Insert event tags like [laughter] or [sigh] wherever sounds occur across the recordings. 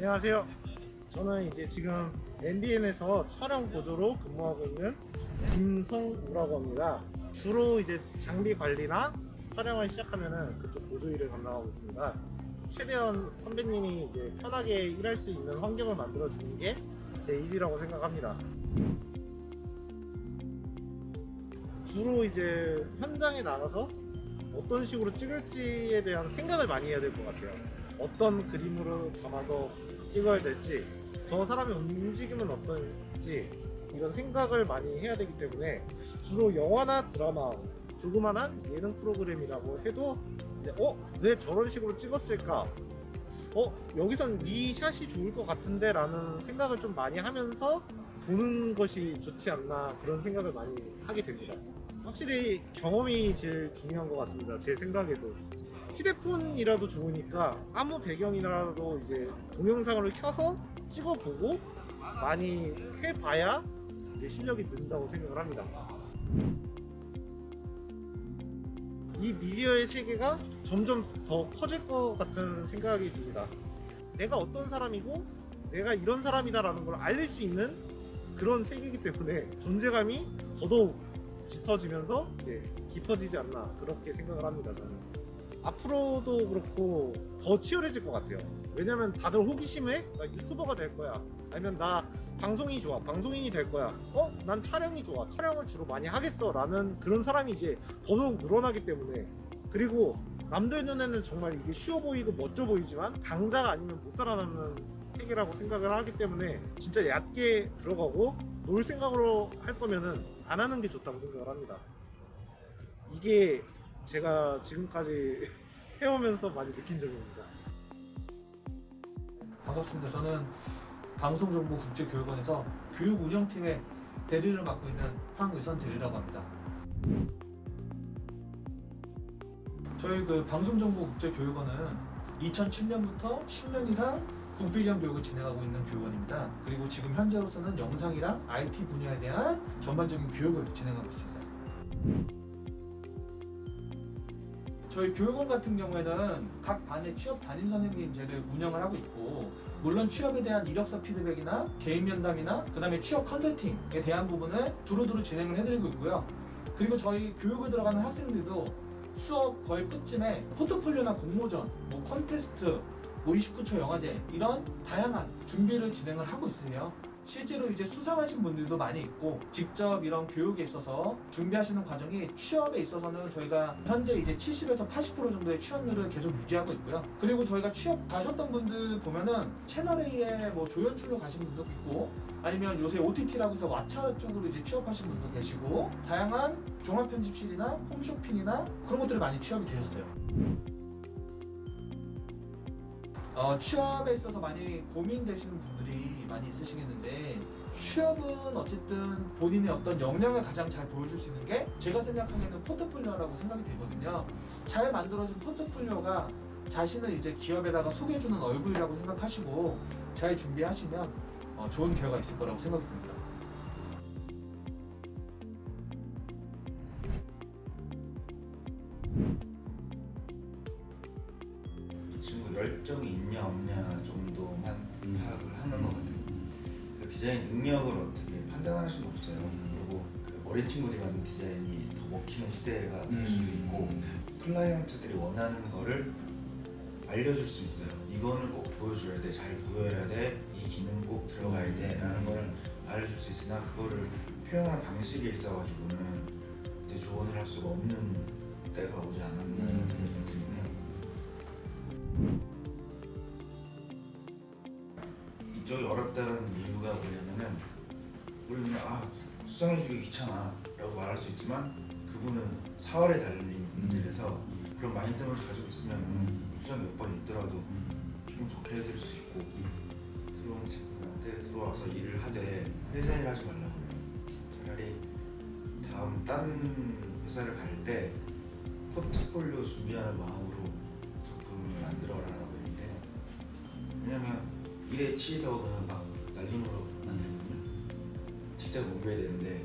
안녕하세요. 저는 이제 지금 MBN에서 촬영 보조로 근무하고 있는 김성우라고 합니다. 주로 이제 장비 관리나 촬영을 시작하면은 그쪽 보조 일을 담당하고 있습니다. 최대한 선배님이 이제 편하게 일할 수 있는 환경을 만들어 주는 게 제 일이라고 생각합니다. 주로 이제 현장에 나가서 어떤 식으로 찍을지에 대한 생각을 많이 해야 될 것 같아요. 어떤 그림으로 담아서 찍어야 될지, 저 사람의 움직임은 어떨지, 이런 생각을 많이 해야 되기 때문에 주로 영화나 드라마, 조그만한 예능 프로그램이라고 해도 이제 어? 왜 저런 식으로 찍었을까? 어? 여기선 이 샷이 좋을 것 같은데 라는 생각을 좀 많이 하면서 보는 것이 좋지 않나 그런 생각을 많이 하게 됩니다. 확실히 경험이 제일 중요한 것 같습니다. 제 생각에도. 휴대폰이라도 좋으니까 아무 배경이라도 이제 동영상을 켜서 찍어보고 많이 해봐야 이제 실력이 는다고 생각을 합니다. 이 미디어의 세계가 점점 더 커질 것 같은 생각이 듭니다. 내가 어떤 사람이고 내가 이런 사람이다라는 걸 알릴 수 있는 그런 세계이기 때문에 존재감이 더더욱 짙어지면서 이제 깊어지지 않나 그렇게 생각을 합니다. 저는 앞으로도 그렇고 더 치열해질 것 같아요. 왜냐면 다들 호기심에 나 유튜버가 될 거야. 아니면 나 방송이 좋아. 방송인이 될 거야. 어? 난 촬영이 좋아. 촬영을 주로 많이 하겠어. 라는 그런 사람이 이제 더더욱 늘어나기 때문에 그리고 남들 눈에는 정말 이게 쉬워 보이고 멋져 보이지만 강자가 아니면 못 살아남는 세계라고 생각을 하기 때문에 진짜 얕게 들어가고 놀 생각으로 할 거면은 안 하는 게 좋다고 생각을 합니다. 이게 제가 지금까지 [laughs] 해오면서 많이 느낀 점입니다. 반갑습니다. 저는 방송정보 국제교육원에서 교육 운영팀의 대리를 맡고 있는 황의선 대리라고 합니다. 저희 그 방송정보 국제교육원은 2007년부터 10년 이상 국비전 교육을 진행하고 있는 교육원입니다. 그리고 지금 현재로서는 영상이랑 IT 분야에 대한 전반적인 교육을 진행하고 있습니다. 저희 교육원 같은 경우에는 각 반의 취업 담임 선생님제를 운영을 하고 있고 물론 취업에 대한 이력서 피드백이나 개인 면담이나 그다음에 취업 컨설팅에 대한 부분을 두루두루 진행을 해드리고 있고요. 그리고 저희 교육을 들어가는 학생들도 수업 거의 끝쯤에 포트폴리오나 공모전, 뭐 콘테스트, 뭐 29초 영화제 이런 다양한 준비를 진행을 하고 있으며 실제로 이제 수상하신 분들도 많이 있고 직접 이런 교육에 있어서 준비하시는 과정이 취업에 있어서는 저희가 현재 이제 70에서 80% 정도의 취업률을 계속 유지하고 있고요. 그리고 저희가 취업 가셨던 분들 보면은 채널 A에 뭐 조연출로 가신 분도 있고 아니면 요새 OTT라고 해서 왓챠 쪽으로 이제 취업하신 분도 계시고 다양한 종합 편집실이나 홈쇼핑이나 그런 것들이 많이 취업이 되셨어요. 어, 취업에 있어서 많이 고민되시는 분들이 많이 있으시겠는데 취업은 어쨌든 본인의 어떤 역량을 가장 잘 보여줄 수 있는 게 제가 생각하기에는 포트폴리오라고 생각이 들거든요. 잘 만들어진 포트폴리오가 자신을 이제 기업에다가 소개해주는 얼굴이라고 생각하시고 잘 준비하시면 어, 좋은 결과가 있을 거라고 생각이 듭니다. 열정이 있냐 없냐 정도만 파악을 하는 것 같아요. 그 디자인 능력을 어떻게 판단할 수는 없어요. 그리고 그 어린 친구들이 만든 디자인이 더 먹히는 시대가 될 수도 있고 클라이언트들이 원하는 거를 알려줄 수 있어요. 이거는 꼭 보여줘야 돼, 잘 보여야 돼, 이 기능 꼭 들어가야 돼. 라는 거를 알려줄 수 있으나 그거를 표현한 방식에 있어가지고는 이제 조언을 할 수가 없는 때가 오지 않았나 이쪽이 어렵다는 이유가 뭐냐면은 우리 그냥 아 수상해주기 귀찮아 라고 말할 수 있지만 그분은 사활에 달린 문제라서 그런 마인드를 가지고 있으면 수상 몇번 있더라도 기분 좋게 해드릴 수 있고 들어온 친구한테 들어와서 일을 하되 회사 일 하지 말라고 차라리 다음 다른 회사를 갈 때 포트폴리오 준비하는 마음 1에 7 배워가는 방 날림으로 만들거든요. 직접 옮겨야 되는데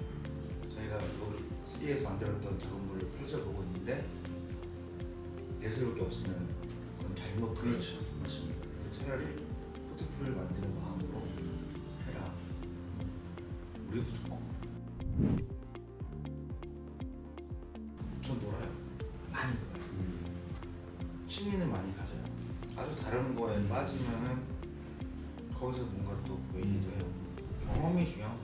저희가 여기 시리에서 만들었던 작업물을 펼쳐보고 있는데 예스럽게 없으면 그건 잘못 그렇죠. 그렇죠. 맞습니다. 차라리 포트폴리오를 만드는 마음으로 해라. 우리도 좋고. 전 놀아요. 많이 놀아요. 음. 취미는 많이 가져요. 아주 다른 거에 음. 빠지면은 거기서 뭔가 또 얘기도 해요. 경험이 중요한